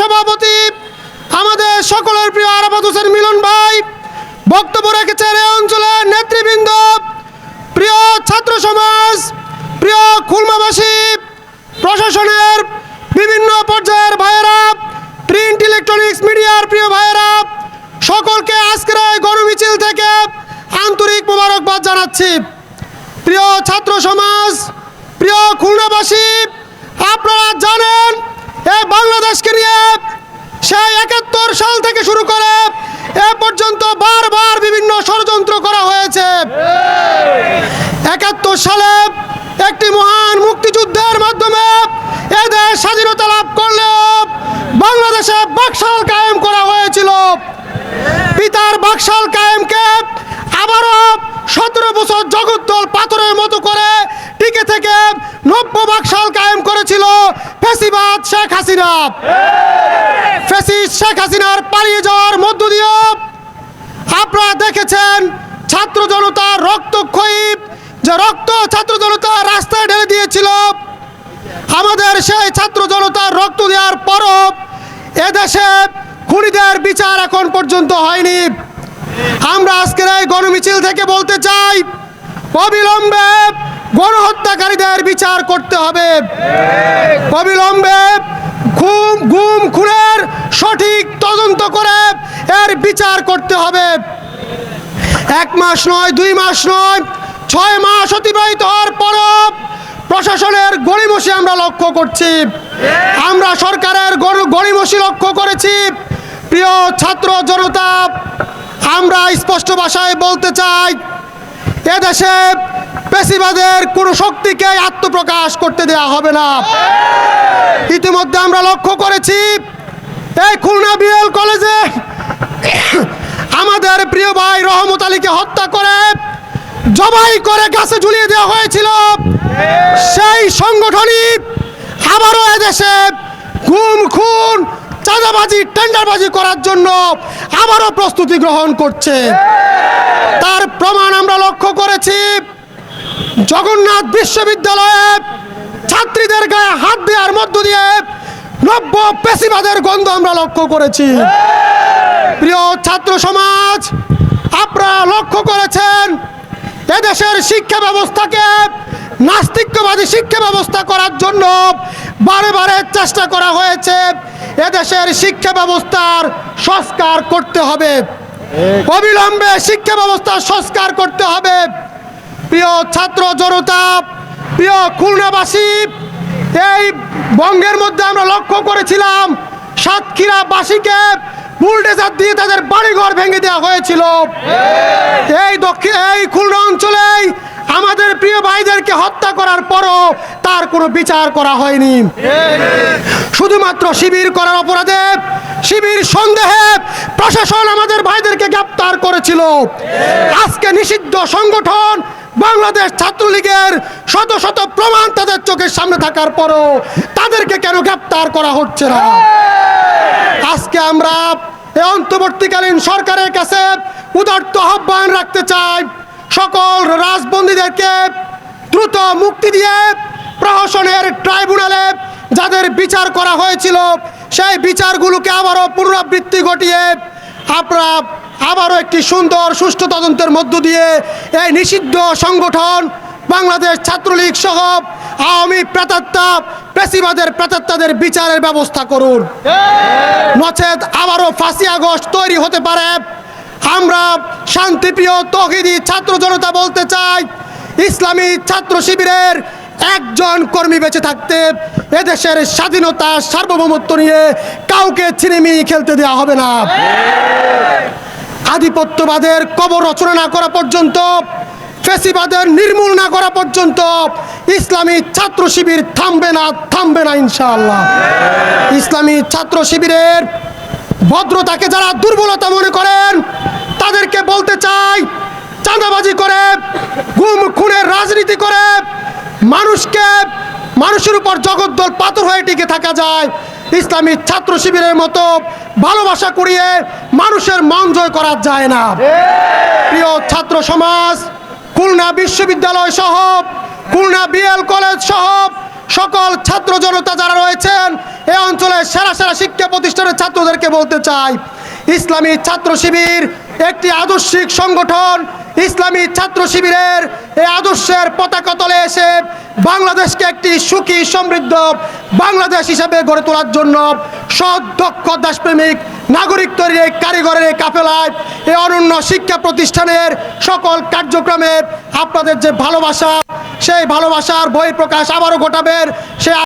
সভাপতি, আমাদের সকলের প্রিয় আরাফাত হোসেন মিলন ভাই, বক্তব্য রেখেছেন এই অঞ্চলের নেতৃবৃন্দ, প্রিয় ছাত্র সমাজ, প্রিয় খুলমাবাসী প্রশাসনের বিভিন্ন পর্যায়ের ভাইয়েরা প্রিন্ট ইলেকট্রনিক্স মিডিয়ার প্রিয় ভাইয়েরা, সকলকে আজকের এই গণমিছিল থেকে আন্তরিক মোবারকবাদ জানাচ্ছি। প্রিয় ছাত্র সমাজ, প্রিয় খুলনাবাসী আপনারা জানেন এই বাংলাদেশকে নিয়ে সেই একাত্তর সাল থেকে শুরু করে এ পর্যন্ত বারবার বিভিন্ন ষড়যন্ত্র করা হয়েছে। একাত্তর সালে একটি মহান মুক্তিযুদ্ধের মাধ্যমে এদের স্বাধীনতা লাভ করলেও বাংলাদেশে বাকশাল কায়েম করা হয়েছিল। পিতার বাকশাল কায়েমকে আবারও সতেরো বছর জগদ্দল পাথরের মতো করে টিকে থেকে নব্য বাকশাল কায়েম করেছিল ফেসিবাদ শেখ হাসিনা। ফেসিস শেখ হাসিনার পালিয়ে যাওয়ার মধ্য দিয়েও আপনারা দেখেছেন ছাত্র জনতার রক্তক্ষয়ী যে রক্ত ছাত্র জনতা রাস্তায় ঢেলে দিয়েছিল। আমাদের সেই ছাত্র জনতার রক্ত দেওয়ার পরও এদেশে খুনিদের বিচার এখন পর্যন্ত হয়নি। আমরা আজকের এই গণমিছিল থেকে বলতে চাই অবিলম্বে গণহত্যাকারীদের বিচার করতে হবে। অবিলম্বে ঘুম গুম খুনের সঠিক তদন্ত করে এর বিচার করতে হবে। এক মাস নয়, দুই মাস নয়, ছয় মাস অতিবাহিত হওয়ার পরও প্রশাসনের গড়িমসি আমরা লক্ষ্য করছি। আমরা সরকারের গড়- গড়িমসি লক্ষ্য করেছি। প্রিয় ছাত্র জনতা, আমরা স্পষ্ট ভাষায় বলতে চাই এদেশে পেশিবাদের কোনো শক্তিকে আত্মপ্রকাশ করতে দেওয়া হবে না। ইতিমধ্যে আমরা লক্ষ্য করেছি, এই খুলনা বিএল কলেজে আমাদের প্রিয় ভাই রহমত আলীকে হত্যা করে, জবাই করে গাছে ঝুলিয়ে দেওয়া হয়েছিল। সেই সংগঠনই আবারও এদেশে গুম খুন, চাঁদাবাজি, টেন্ডারবাজি করার জন্য আবারও প্রস্তুতি গ্রহণ করছে। তার প্রমাণ আমরা লক্ষ্য করেছি। জগন্নাথ বিশ্ববিদ্যালয়ে ছাত্রীদের গায়ে হাত দেওয়ার মধ্য দিয়ে নব্য পেশিবাদের গন্ধ আমরা লক্ষ্য করেছি। প্রিয় ছাত্র সমাজ, আপনারা লক্ষ্য করেছেন, এদেশের শিক্ষা ব্যবস্থাকে নাস্তিক্যবাদী শিক্ষা ব্যবস্থা করার জন্য বারে বারে চেষ্টা করা হয়েছে। এদেশের শিক্ষা ব্যবস্থার সংস্কার করতে হবে। অবিলম্বে শিক্ষা ব্যবস্থা সংস্কার করতে হবে। প্রিয় ছাত্র জনতা, প্রিয় খুলনাবাসী, এই বঙ্গের মধ্যে আমরা লক্ষ্য করেছিলাম, সাতক্ষীরাবাসীকে বুলডেজার দিয়ে তাদের বাড়িঘর ভেঙে দেওয়া হয়েছিল। এই দক্ষিণ এই খুলনা অঞ্চলেই আমাদের প্রিয় ভাইদেরকে হত্যা করার পরও তার কোনো বিচার করা হয়নি। শুধুমাত্র শিবির করার অপরাধে, শিবির সন্দেহে প্রশাসন আমাদের ভাইদেরকে গ্রেপ্তার করেছিল। আজকে নিষিদ্ধ সংগঠন বাংলাদেশ ছাত্রলীগের শত শত প্রমাণ তাদের চোখের সামনে থাকার পরও তাদেরকে কেন গ্রেপ্তার করা হচ্ছে না? আজকে আমরা এই অন্তর্বর্তীকালীন সরকারের কাছে উদার্ত আহ্বান রাখতে চাই সকল রাজবন্দীদেরকে দ্রুত মুক্তি দিয়ে প্রহসনের ট্রাইব্যুনালে যাদের বিচার করা হয়েছিল, সেই বিচারগুলোকে আবারও পুনরাবৃত্তি ঘটিয়ে আপনারা আবারও একটি সুন্দর, সুষ্ঠু তদন্তের মধ্য দিয়ে এই নিষিদ্ধ সংগঠন বাংলাদেশ ছাত্রলীগ সহ আওয়ামী প্রেতাত্মা, পেশিবাদের প্রেতাত্মাদের বিচারের ব্যবস্থা করুন। নচেত আবারও ফাঁসি আগস্ট তৈরি হতে পারে। আমরা শান্তিপ্রিয় তহিদি ছাত্র জনতা বলতে চাই, ইসলামী ছাত্র শিবিরের একজন কর্মী বেঁচে থাকতে এদেশের স্বাধীনতা, সার্বভৌমত্ব নিয়ে কাউকে ছিনিমিনি খেলতে দেওয়া হবে না। আধিপত্যবাদের কবর রচনা না করা পর্যন্ত, ফেসিবাদের নির্মূল না করা পর্যন্ত ইসলামী ছাত্র শিবির থামবে না থামবে না ইনশাআল্লাহ। ইসলামী ছাত্র শিবিরের ভদ্রতাকে যারা দুর্বলতা মনে করেন, তাদেরকে বলতে চাই, চাঁদাবাজি করে, গুম, খুনের রাজনীতি করে মানুষকে, মানুষের উপর জগদ্দল পাথর হয়ে টিকে থাকা যায়। ইসলামী ছাত্র শিবিরের মতো ভালোবাসা করিয়ে মানুষের মন জয় করা যায় না। প্রিয় ছাত্র সমাজ, খুলনা বিশ্ববিদ্যালয় সহ, খুলনা বিএল কলেজ সহ সকল ছাত্র জনতা যারা রয়েছেন এই অঞ্চলের সেরা সেরা শিক্ষা প্রতিষ্ঠানের ছাত্রদেরকে বলতে চাই, ইসলামী ছাত্র শিবির একটি আদর্শিক সংগঠন ইসলামী ছাত্র শিবিরের এই আদর্শের পতাকা তলে এসে বাংলাদেশকে একটি সুখী, সমৃদ্ধ বাংলাদেশ হিসাবে গড়ে তোলার জন্য সৎ দক্ষ দেশপ্রেমিক, নাগরিক তৈরির এই কারিগরের এই কাফেলায় এই অনন্য শিক্ষা প্রতিষ্ঠানের সকল কার্যক্রমের আপনাদের যে ভালোবাসা, সেই ভালোবাসার বই প্রকাশ আবারও ঘটাবেন সে